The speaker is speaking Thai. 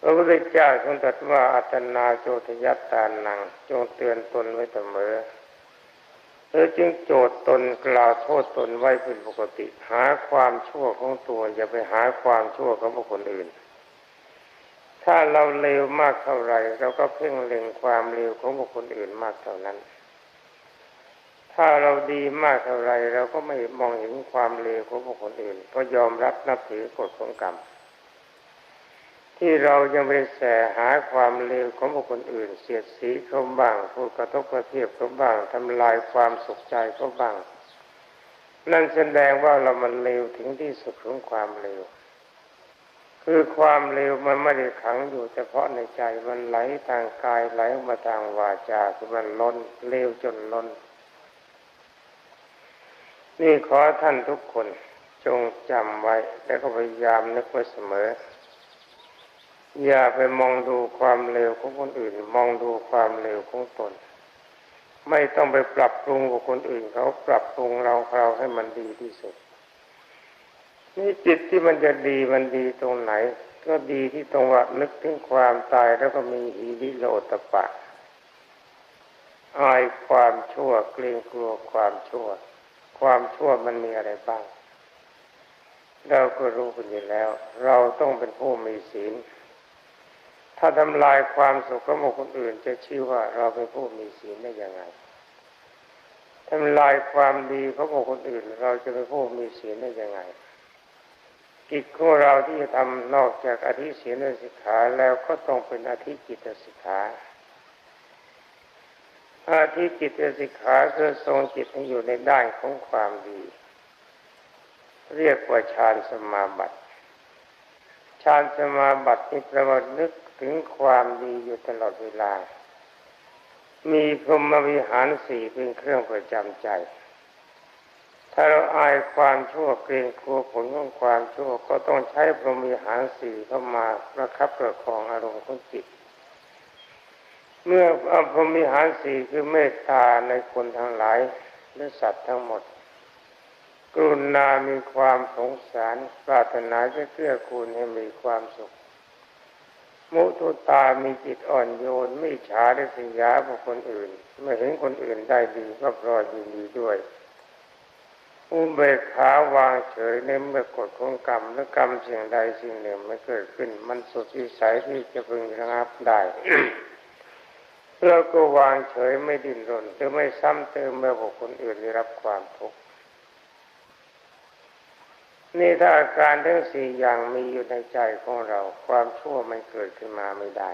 พระพุทธเจ้าทรงตรัสว่าอัตนาโจทยัตตานัง จงเตือนตนไว้เสมอเธอจึงโจทตนกล่าวโทษตนไว้เป็นปกติ หาความชั่วของตัวอย่าไปหาความชั่วของบุคคลอื่น ถ้าเราเลวมากเท่าไรเราก็เพ่งเล็งความเลวของบุคคลอื่นมากเท่านั้น ถ้าเราดีมากเท่าไรเราก็ไม่มองเห็นความเลวของบุคคลอื่นเพราะยอมรับนับถือกฎของกรรม ที่เรายังไปแสหาความเลวของบุคคลอื่น เสียดสีเขาบ้างพูดกระทบกระเทียบเขาบ้างทำลายความสุขใจเขาบ้าง นั่นแสดงว่าเรามันเลวถึงที่สุดของความเลวคือความเลวมันไม่ได้ขังอยู่เฉพาะในใจมันไหลทางกายไหลมาทางวาจาคือมันล้นเลวจนล้น นี่ขอท่านทุกคนจงจำไว้ แล้วก็พยายามนึกไว้เสมอ อย่าไปมองดูความเลวของคนอื่น มองดูความเลวของตน ไม่ต้องไปปรับปรุงกับคนอื่น เขาปรับปรุงเราเราให้มันดีที่สุด นี่จิตที่มันจะดีมันดีตรงไหน ก็ดีที่ตรงว่านึกถึงความตายแล้วก็มีอีริโลตปะอายความชั่วเกรงกลัวความชั่ว ความชั่วมันมีอะไรบ้าง เราก็รู้กันอยู่แล้ว เราต้องเป็นผู้มีศีล ถ้าทำลายความสุขของคนอื่น จะชื่อว่าเราเป็นผู้มีศีลได้ยังไงทำลายความดีของคนอื่น เราจะเป็นผู้มีศีลได้ยังไง กิจของเราที่จะทำนอกจากอธิศีลสิกขาแล้วก็ต้องเป็นอธิจิตสิกขาอาธิจิตสิกขาคือทรงจิตให้อยู่ในด้านของความดี เรียกว่าฌานสมาบัติ ฌานสมาบัตินี่แปลว่านึกถึงความดีอยู่ตลอดเวลา มีพรหมวิหารสี่เป็นเครื่องประจำใจ ถ้าเราอายความชั่วเกรงกลัวผลของความชั่วก็ต้องใช้พรหมวิหารสี่เข้ามาประคับประคองอารมณ์ของจิต เมื่อพรหมวิหารสี่คือเมตตาในคนทั้งหลายและสัตว์ทั้งหมด รุณามีความสงสารปรารถนาจะเกื้อกูลให้มีความสุข มุทุตามีจิตอ่อนโยน ไม่ฉาได้สิยาบุคคลอื่นไม่เห็นคนอื่นได้ดีก็พรอยยินดีด้วย อุเบกขาวางเฉยในเมื่อกฎของกรรมและกรรมสิ่งใดสิ่งหนึ่งไม่เกิดขึ้น มันสุดวิสัยที่จะพึงระงับได้เราก็วางเฉยไม่ดิ้นรนหรือไม่ซ้ำเติมเมื่อบุคคลอื่นได้รับความทุกข์ นี่ถ้าอาการทั้งสี่อย่างมีอยู่ในใจของเรา ความชั่วมันเกิดขึ้นมาไม่ได้